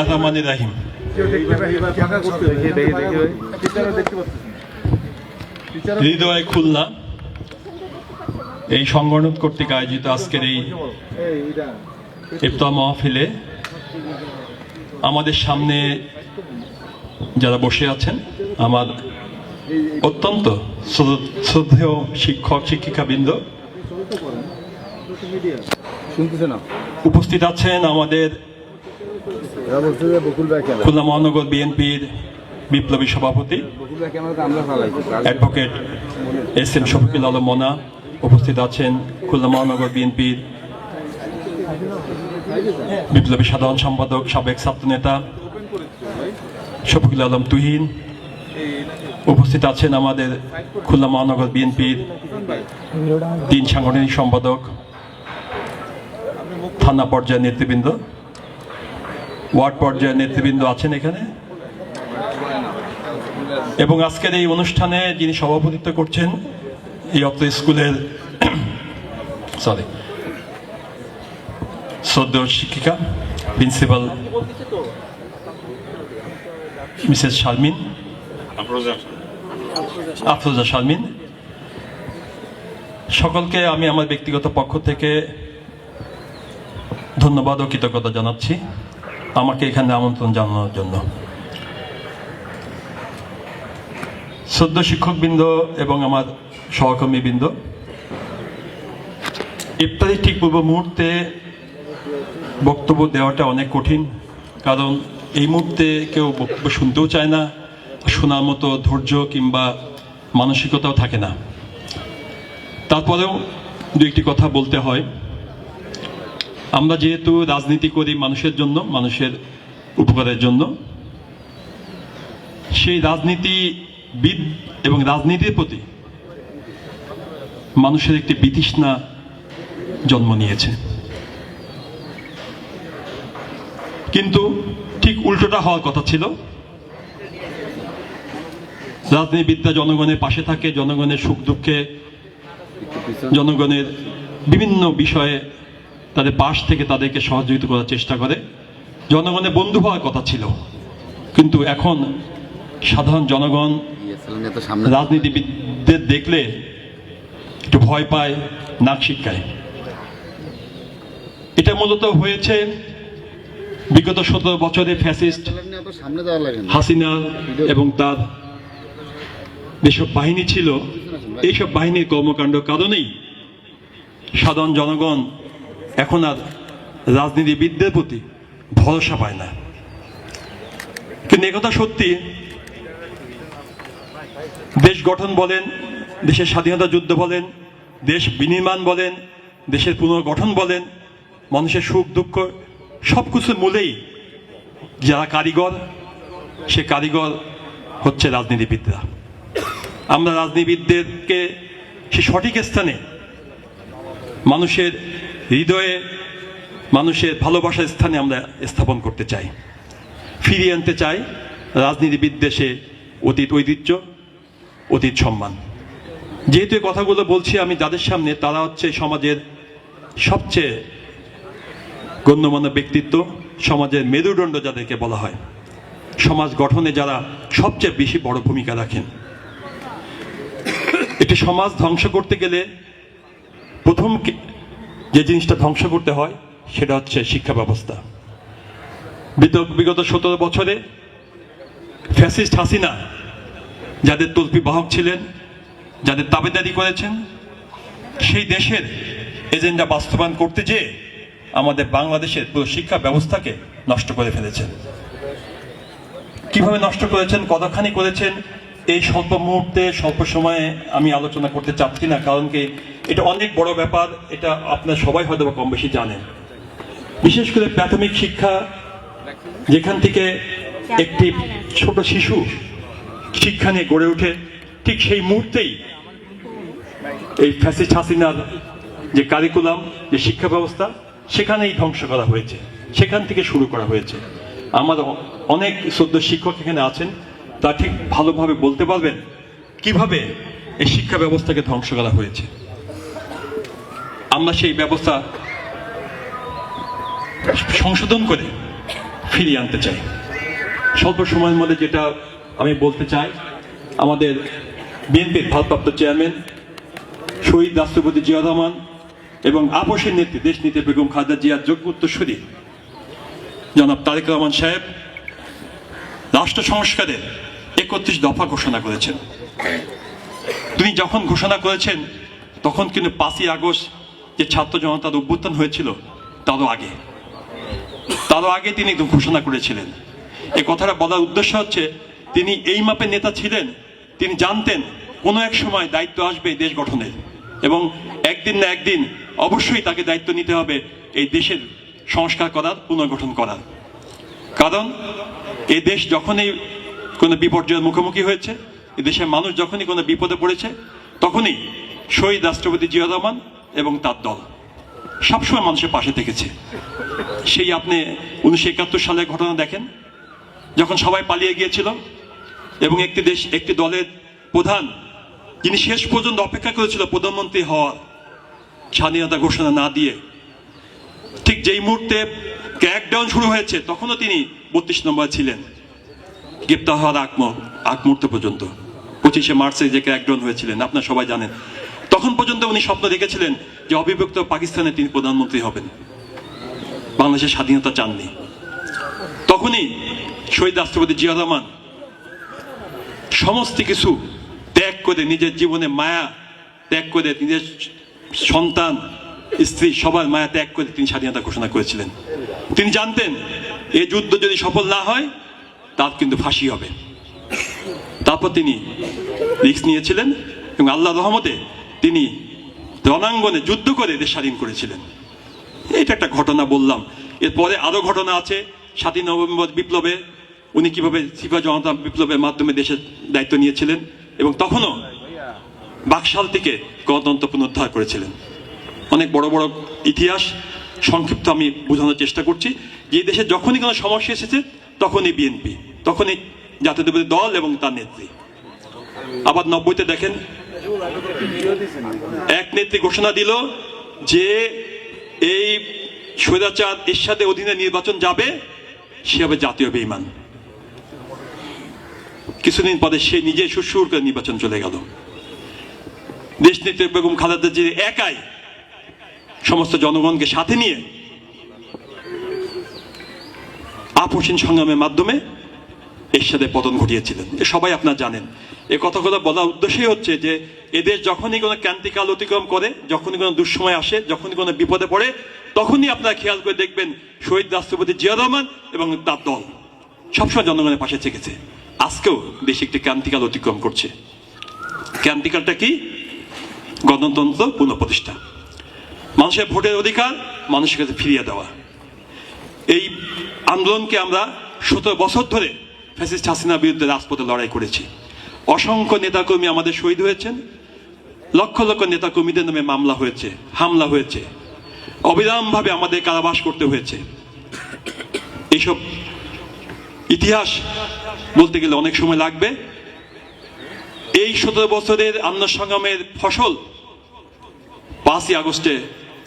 রহমানির রাহিম। হৃদয় খুলনা এই সংগঠন কর্তৃক আয়োজিত আজকের এই ইফতার মাহফিলে আমাদের সামনে যারা বসে আছেন আমার অত্যন্ত শ্রদ্ধেয় শিক্ষক শিক্ষিকাবৃন্দ উপস্থিত আছেন আমাদের খুলনা মহানগর বিএনপির বিপ্লবী সভাপতি advocate S M Shafiqul Alam Mona উপস্থিত আছেন খুলনা মহানগর বিএনপির বিপ্লবী সাধারণ সম্পাদক সাবেক ছাত্রনেতা শফিকুল আলম তুহিন উপস্থিত আছেন আমাদের খুলনা মহানগর বিএনপির তিন সাংগঠনিক সম্পাদক থানা পর্যায়ের নেতৃবৃন্দ। ওয়ার্ড পর্যায়ের নেতৃবৃন্দ আছেন এখানে? এবং আজকের এই অনুষ্ঠানে যিনি সভাপতিত্ব করছেন, এই অত্র স্কুলের সরি সদ্য শিক্ষিকা প্রিন্সিপাল মিসেস শারমিন, আফরোজা শারমিন, সকলকে আমি আমার ব্যক্তিগত পক্ষ থেকে ধন্যবাদ ও কৃতজ্ঞতা জানাচ্ছি। আমাকে এখানে আমন্ত্রণ জানানোর জন্য। সদ্য শিক্ষকবৃন্দ এবং আমার সহকর্মীবৃন্দ, ইফতারির ঠিক পূর্ব মুহূর্তে বক্তব্য দেওয়াটা অনেক কঠিন, কারণ এই মুহূর্তে কেউ বক্তব্য শুনতেও চায় না, শোনার মতো ধৈর্য কিংবা মানসিকতাও থাকে না। তারপরেও দু একটি কথা বলতে হয়। আমরা যেহেতু রাজনীতি করি মানুষের জন্য, মানুষের উপকারের জন্য, সেই রাজনীতিবিদ এবং রাজনীতির প্রতি মানুষের একটি বিতৃষ্ণা জন্ম নিয়েছে। কিন্তু ঠিক উল্টোটা হওয়ার কথা ছিল। রাজনীতিবিদরা জনগণের পাশে থাকে, জনগণের সুখ দুঃখে, জনগণের বিভিন্ন বিষয়ে তাদের পাশ থেকে তাদেরকে সহযোগিতা করার চেষ্টা করে। জনগণের বন্ধু হওয়ার কথা ছিল। কিন্তু এখন সাধারণ জনগণ রাজনীতিবিদদের দেখলে একটু ভয় পায়, নাক শিক্ষায় এটা মূলত হয়েছে বিগত সতেরো বছরে ফ্যাসিস্ট হাসিনা এবং তার যেসব বাহিনী ছিল, এইসব বাহিনীর কর্মকাণ্ড কারণেই সাধারণ জনগণ এখন আর রাজনীতিবিদদের প্রতি ভরসা পায় না। কিন্তু একথা সত্যি, দেশ গঠন বলেন, দেশের স্বাধীনতা যুদ্ধ বলেন, দেশ বিনির্মাণ বলেন, দেশের পুনর্গঠন বলেন, মানুষের সুখ, দুঃখ সব কিছুর মূলেই যারা কারিগর, সে কারিগর হচ্ছে রাজনীতিবিদরা। আমরা রাজনীতিবিদদেরকে সে সঠিক স্থানে মানুষের হৃদয়ে মানুষের ভালোবাসার স্থানে আমরা স্থাপন করতে চাই। ফিরিয়ে আনতে চাই রাজনীতিবিদ দেশে অতীত ঐতিহ্য, অতীত সম্মান। যেহেতু এই কথাগুলো বলছি আমি যাদের সামনে, তারা হচ্ছে সমাজের সবচেয়ে গণ্যমান্য ব্যক্তিত্ব, সমাজের মেরুদণ্ড যাদেরকে বলা হয়। সমাজ গঠনে যারা সবচেয়ে বেশি বড় ভূমিকা রাখেন। একটি সমাজ ধ্বংস করতে গেলে প্রথম যে জিনিসটা ধ্বংস করতে হয়, সেটা হচ্ছে শিক্ষা ব্যবস্থা। বিগত সতেরো বছরে ফ্যাসিস্ট হাসিনা যাদের তল্পি বাহক ছিলেন, যাদের তাবেদারি করেছেন, সেই দেশের এজেন্ডা বাস্তবায়ন করতে যেয়ে আমাদের বাংলাদেশের পুরো শিক্ষা ব্যবস্থাকে নষ্ট করে ফেলেছেন। কীভাবে নষ্ট করেছেন, কতখানি করেছেন, এই স্বল্প মুহূর্তে, স্বল্প সময়ে আমি আলোচনা করতে চাচ্ছি না, কারণ কি এটা অনেক বড় ব্যাপার, এটা আপনার সবাই হয়তো কম বেশি জানেন বিশেষ করে প্রাথমিক শিক্ষা, যেখান থেকে একটি ছোট শিশু শিক্ষা নিয়ে গড়ে ওঠে, ঠিক সেই মুহূর্তেই এই ফ্যাসিস্ট হাসিনার যে কারিকুলাম যে শিক্ষা ব্যবস্থা, সেখানেই ধ্বংস করা হয়েছে। সেখান থেকে শুরু করা হয়েছে। আমার অনেক সদ্য শিক্ষক এখানে আছেন, তা ঠিক ভালোভাবে বলতে পারবেন কীভাবে এই শিক্ষা ব্যবস্থাকে ধ্বংস করা হয়েছে। আমরা সেই ব্যবস্থা সংশোধন করে ফিরিয়ে আনতে চাই। স্বল্প সময়ের মধ্যে যেটা আমি বলতে চাই, আমাদের বিএনপির ভারপ্রাপ্ত চেয়ারম্যান শহীদ রাষ্ট্রপতি জিয়া রহমান এবং আপসের নেত্রী দেশ নীতি বেগম খালেদা জিয়ার যোগ্য উত্তরসূরি জনাব তারেক রহমান সাহেব রাষ্ট্র সংস্কারের একত্রিশ দফা ঘোষণা করেছেন। তিনি যখন ঘোষণা করেছেন, তখন কিন্তু পাঁচই আগস্ট যে ছাত্র জনতার অভ্যুত্থান হয়েছিল, তারও আগে। তারও আগে তিনি ঘোষণা করেছিলেন। এই কথাটা বলার উদ্দেশ্য হচ্ছে, তিনি এই মাপের নেতা ছিলেন, তিনি জানতেন কোনো এক সময় দায়িত্ব আসবে দেশ গঠনের। এবং একদিন না একদিন অবশ্যই তাকে দায়িত্ব নিতে হবে এই দেশের সংস্কার করার, পুনর্গঠন করার। কারণ, এ দেশ যখনই কোনো বিপর্যয়ের মুখোমুখি হয়েছে এই দেশের মানুষ যখনই কোনো বিপদে পড়েছে, তখনই শহীদ রাষ্ট্রপতি জিয়া রহমান এবং তার দল। সবসময় মানুষের পাশে থেকেছে। সেই আপনি উনিশশো একাত্তর সালের ঘটনা দেখেন? যখন সবাই পালিয়ে গিয়েছিল এবং একটি দেশ, একটি দলের প্রধান, যিনি শেষ পর্যন্ত অপেক্ষা করেছিল প্রধানমন্ত্রী হওয়ার স্বাধীনতা ঘোষণা না দিয়ে, ঠিক যেই মুহূর্তে ক্র্যাকডাউন শুরু হয়েছে, তখনও তিনি বত্রিশ নম্বর ছিলেন। গ্রেপ্তার হওয়ার আগ মুহূর্ত পর্যন্ত। পঁচিশে মার্চে যে ক্র্যাকডাউন হয়েছিলেন, আপনারা সবাই জানেন। তখন পর্যন্ত উনি স্বপ্ন দেখেছিলেন যে অবিভক্ত পাকিস্তানে তিনি প্রধানমন্ত্রী হবেন। বাংলাদেশের স্বাধীনতা চাননি। তখনই শহীদ রাষ্ট্রপতি জিয়া রহমান সমস্ত কিছু ত্যাগ করে নিজের জীবনে মায়া ত্যাগ করে নিজের সন্তান, স্ত্রী সবার মায়া ত্যাগ করে তিনি স্বাধীনতা ঘোষণা করেছিলেন। তিনি জানতেন এই যুদ্ধ যদি সফল না হয়, তার কিন্তু ফাঁসি হবে। তারপর তিনি রিস্ক নিয়েছিলেন এবং আল্লাহ রহমতে তিনি রণাঙ্গনে যুদ্ধ করে দেশ স্বাধীন করেছিলেন। এটা একটা ঘটনা বললাম। এরপরে আরও ঘটনা আছে। সাতই নভেম্বর বিপ্লবে উনি কীভাবে সিপা জনতা বিপ্লবের মাধ্যমে দেশের দায়িত্ব নিয়েছিলেন এবং তখনও বাকশাল থেকে গণতন্ত্র পুনরুদ্ধার করেছিলেন। অনেক বড় বড় ইতিহাস, সংক্ষিপ্ত আমি বোঝানোর চেষ্টা করছি। যে দেশে যখনই কোনো সমস্যা এসেছে, তখনই বিএনপি, তখনই জাতীয়তাবাদী দল এবং তার নেত্রী। আবার নব্বইতে দেখেন এক নেত্রী ঘোষণা দিল যে এই স্বৈরাচার এরশাদের অধীনে নির্বাচন যাবে, সে হবে জাতীয় বেইমান। কিছুদিন পরে সে নিজে সুরসুর করে নির্বাচন চলে গেল। দেশ নেত্রী বেগম খালেদা জিয়া একাই সমস্ত জনগণকে সাথে নিয়ে আপসীন সংগ্রামের মাধ্যমে এরশাদের পতন ঘটিয়েছিলেন। সবাই আপনার জানেন। এ কথাগুলো বলার উদ্দেশ্যই হচ্ছে যে এদের যখনই কোনো ক্রান্তিকাল অতিক্রম করে, যখনই কোনো দুঃসময় আসে, যখনই কোনো বিপদে পড়ে, তখনই আপনারা খেয়াল করে দেখবেন শহীদ রাষ্ট্রপতি জিয়া রহমান এবং তার দল সবসময় জনগণের পাশে থেকেছে। আজকেও দেশ একটি ক্রান্তিকাল অতিক্রম করছে। ক্রান্তিকালটা কি? গণতন্ত্র পুনঃপ্রতিষ্ঠা। মানুষের ভোটের অধিকার মানুষের কাছে ফিরিয়ে দেওয়া। এই আন্দোলনকে আমরা সতেরো বছর ধরে ফ্যাসিস্ট হাসিনার বিরুদ্ধে রাজপথে লড়াই করেছি। অসংখ্য নেতাকর্মী আমাদের শহীদ হয়েছেন। লক্ষ লক্ষ নেতাকর্মীদের নামে মামলা হয়েছে, হামলা হয়েছে। অবিরামভাবে আমাদের কারাবাস করতে হয়েছে। এইসব ইতিহাস বলতে গেলে অনেক সময় লাগবে। এই সতেরো বছরের আন্দোলন সংগ্রামের ফসল পাঁচই আগস্টে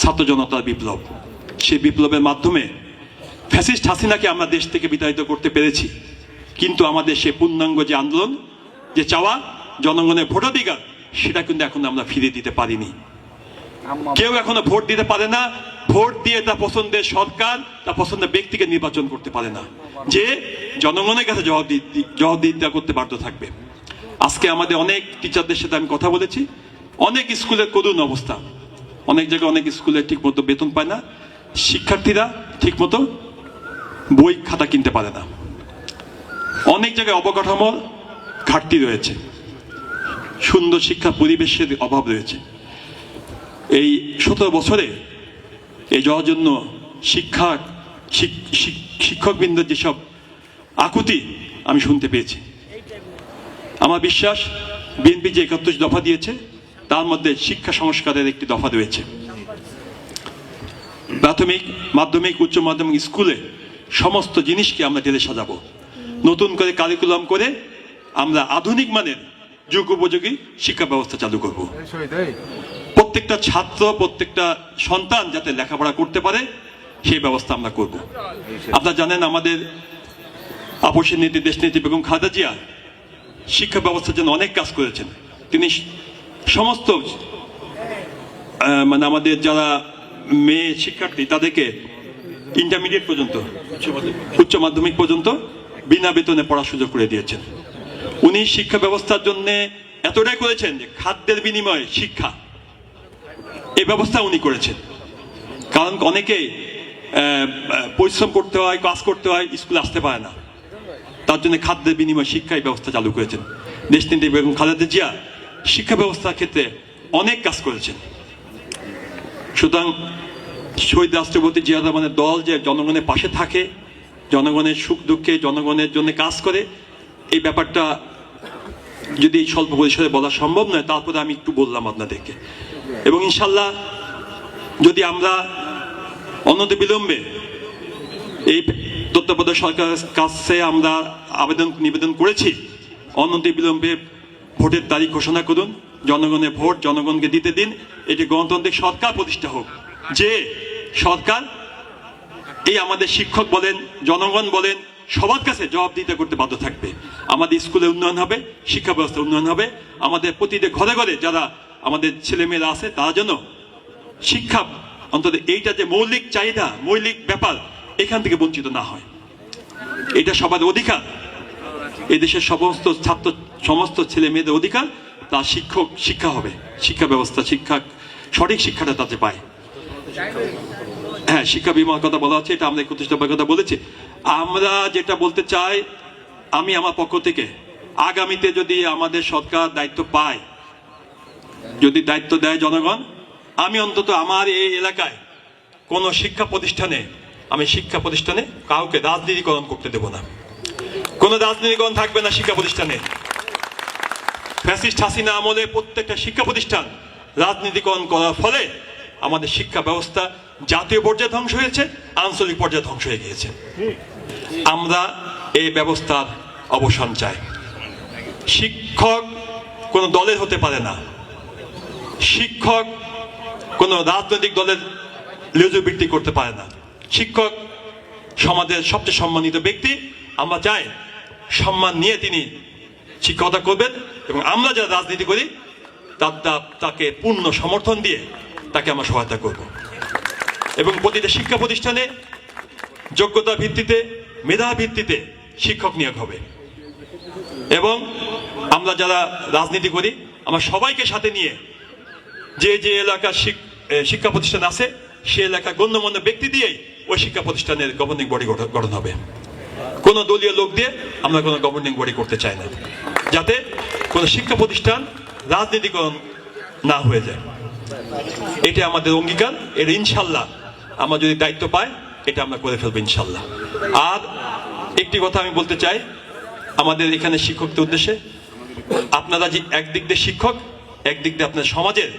ছাত্র জনতার বিপ্লব। সেই বিপ্লবের মাধ্যমে ফ্যাসিস্ট হাসিনাকে আমরা দেশ থেকে বিতাড়িত করতে পেরেছি। কিন্তু আমাদের সে পূর্ণাঙ্গ যে আন্দোলন যে চাওয়া জনগণের ভোটাধিকার সেটা কিন্তু এখন আমরা ফিরে দিতে পারিনি। কেউ এখনও ভোট দিতে পারে না। ভোট দিয়ে তা পছন্দের সরকার তা পছন্দের ব্যক্তিকে নির্বাচন করতে পারে না। যে জনগণের কাছে জবাব জবাবদিহিতা করতে বাধ্য থাকবে। আজকে আমাদের অনেক টিচারদের সাথে আমি কথা বলেছি। অনেক স্কুলের করুণ অবস্থা। অনেক জায়গায় অনেক স্কুলে ঠিক মতো বেতন পায় না। শিক্ষার্থীরা ঠিক মতো বই খাতা কিনতে পারে না। অনেক জায়গায় অবকাঠামোর ঘাটতি রয়েছে। সুন্দর শিক্ষা পরিবেশের অভাব রয়েছে। এই সতেরো বছরে এই যাওয়ার জন্য শিক্ষা, শিক- শিক- শিক্ষকবৃন্দের যেসব আকুতি আমি শুনতে পেয়েছি। আমার বিশ্বাস, বিএনপি যে একাত্তর দফা দিয়েছে, তার মধ্যে শিক্ষা সংস্কারের একটি দফা রয়েছে। প্রাথমিক, মাধ্যমিক, উচ্চ মাধ্যমিক স্কুলে সমস্ত জিনিসকে আমরা ঢেলে সাজাবো। নতুন করে কারিকুলাম করে আমরা আধুনিক মানের যুগ উপযোগী শিক্ষা ব্যবস্থা চালু করব। প্রত্যেকটা ছাত্র প্রত্যেকটা সন্তান যাতে লেখাপড়া করতে পারে সেই ব্যবস্থা আমরা করব। আপনারা জানেন আমাদের আপসের নীতি দেশ নীতি বেগম খাদা জিয়া শিক্ষা ব্যবস্থার জন্য অনেক কাজ করেছেন। তিনি সমস্ত মানে আমাদের যারা মেয়ে শিক্ষার্থী তাদেরকে ইন্টারমিডিয়েট পর্যন্ত উচ্চ মাধ্যমিক পর্যন্ত বিনা বেতনে পড়ার সুযোগ করে দিয়েছেন। উনি শিক্ষা ব্যবস্থার জন্য এতটাই করেছেন যে খাদ্যের বিনিময়ে শিক্ষা। এই ব্যবস্থা উনি করেছেন। কারণ অনেকে পরিশ্রম করতে হয়, কাজ করতে হয়, স্কুলে আসতে পারে না। তার জন্য খাদ্যের বিনিময়ে শিক্ষা এই ব্যবস্থা চালু করেছেন। দেশনীতি বেগম খালেদা জিয়া শিক্ষা ব্যবস্থার ক্ষেত্রে অনেক কাজ করেছেন। সুতরাং শহীদ রাষ্ট্রপতি জিয়া রহমানের দল যে জনগণের পাশে থাকে জনগণের সুখ দুঃখে, জনগণের জন্য কাজ করে, এই ব্যাপারটা যদি এই স্বল্প পরিসরে বলা সম্ভব নয়, তারপরে আমি একটু বললাম আপনাদেরকে। এবং ইনশাল্লাহ যদি আমরা অনতি বিলম্বে এই তত্ত্বাবধায়ক সরকারের কাছে আমরা আবেদন, নিবেদন করেছি অনতি বিলম্বে ভোটের তারিখ ঘোষণা করুন, জনগণের ভোট জনগণকে দিতে দিন, এটি গণতান্ত্রিক সরকার প্রতিষ্ঠা হোক। যে সরকার এই আমাদের শিক্ষক বলেন, জনগণ বলেন, সবার কাছে জবাব দিতে করতে বাধ্য থাকবে। আমাদের স্কুলে উন্নয়ন হবে, শিক্ষা ব্যবস্থা উন্নয়ন হবে। আমাদের প্রতিটি ঘরে ঘরে যারা আমাদের ছেলেমেয়েরা আছে, তারা যেন শিক্ষা অন্তত এইটা যে মৌলিক চাহিদা, মৌলিক ব্যাপার, এখান থেকে বঞ্চিত না হয়। এটা সবার অধিকার। এই দেশের সমস্ত ছাত্র, সমস্ত ছেলে মেয়েদের অধিকার তার শিক্ষক, শিক্ষা হবে। শিক্ষা ব্যবস্থা, শিক্ষা, সঠিক শিক্ষাটা তাতে পায়। হ্যাঁ শিক্ষা বিমার কথা বলা হচ্ছে এটা আমরা একত্রিশ দফার কথা বলেছি। আমরা যেটা বলতে চাই, আমি আমার পক্ষ থেকে, আগামীতে যদি আমাদের সরকার দায়িত্ব পায়, যদি দায়িত্ব দেয় জনগণ, আমি অন্তত আমার এই এলাকায় কোনো শিক্ষা প্রতিষ্ঠানে, আমি শিক্ষা প্রতিষ্ঠানে কাউকে রাজনীতিকরণ করতে দেব না। কোনো রাজনীতিকরণ থাকবে না শিক্ষা প্রতিষ্ঠানে। ফ্যাসিস্ট হাসিনা আমলে প্রত্যেকটা শিক্ষা প্রতিষ্ঠান রাজনীতিকরণ করার ফলে আমাদের শিক্ষা ব্যবস্থা জাতীয় পর্যায়ে ধ্বংস হয়েছে, আঞ্চলিক পর্যায়ে ধ্বংস হয়ে গিয়েছে। আমরা এই ব্যবস্থার অবসান চাই। শিক্ষক কোনো দলের হতে পারে না। শিক্ষক কোনো রাজনৈতিক দলের লেজবৃত্তি করতে পারে না। শিক্ষক সমাজের সবচেয়ে সম্মানিত ব্যক্তি। আমরা চাই সম্মান নিয়ে তিনি শিক্ষকতা করবেন এবং আমরা যারা রাজনীতি করি তার তাকে পূর্ণ সমর্থন দিয়ে তাকে আমরা সহায়তা করব। এবং প্রতিটা শিক্ষা প্রতিষ্ঠানে যোগ্যতা ভিত্তিতে, মেধা ভিত্তিতে শিক্ষক নিয়োগ হবে। এবং আমরা যারা রাজনীতি করি, আমরা সবাইকে সাথে নিয়ে যে যে এলাকার শিক্ষা প্রতিষ্ঠান আছে, সে এলাকার গণ্যমান্য ব্যক্তি দিয়েই ওই শিক্ষা প্রতিষ্ঠানের গভর্নিং বডি গঠন হবে। কোনো দলীয় লোক দিয়ে আমরা কোনো গভর্নিং বডি করতে চাই না, যাতে কোনো শিক্ষা প্রতিষ্ঠান রাজনীতিকরণ না হয়ে যায়। এটা আমাদের অঙ্গীকার এটা ইনশাল্লাহ আমরা যদি দায়িত্ব পাই এটা আমরা করে ফেলব ইনশাল্লাহ। আর একটি কথা আমি বলতে চাই, আমাদের এখানে শিক্ষকদের উদ্দেশ্যে, আপনারা যে একদিক দিয়ে শিক্ষক, একদিক দিয়ে আপনার সমাজের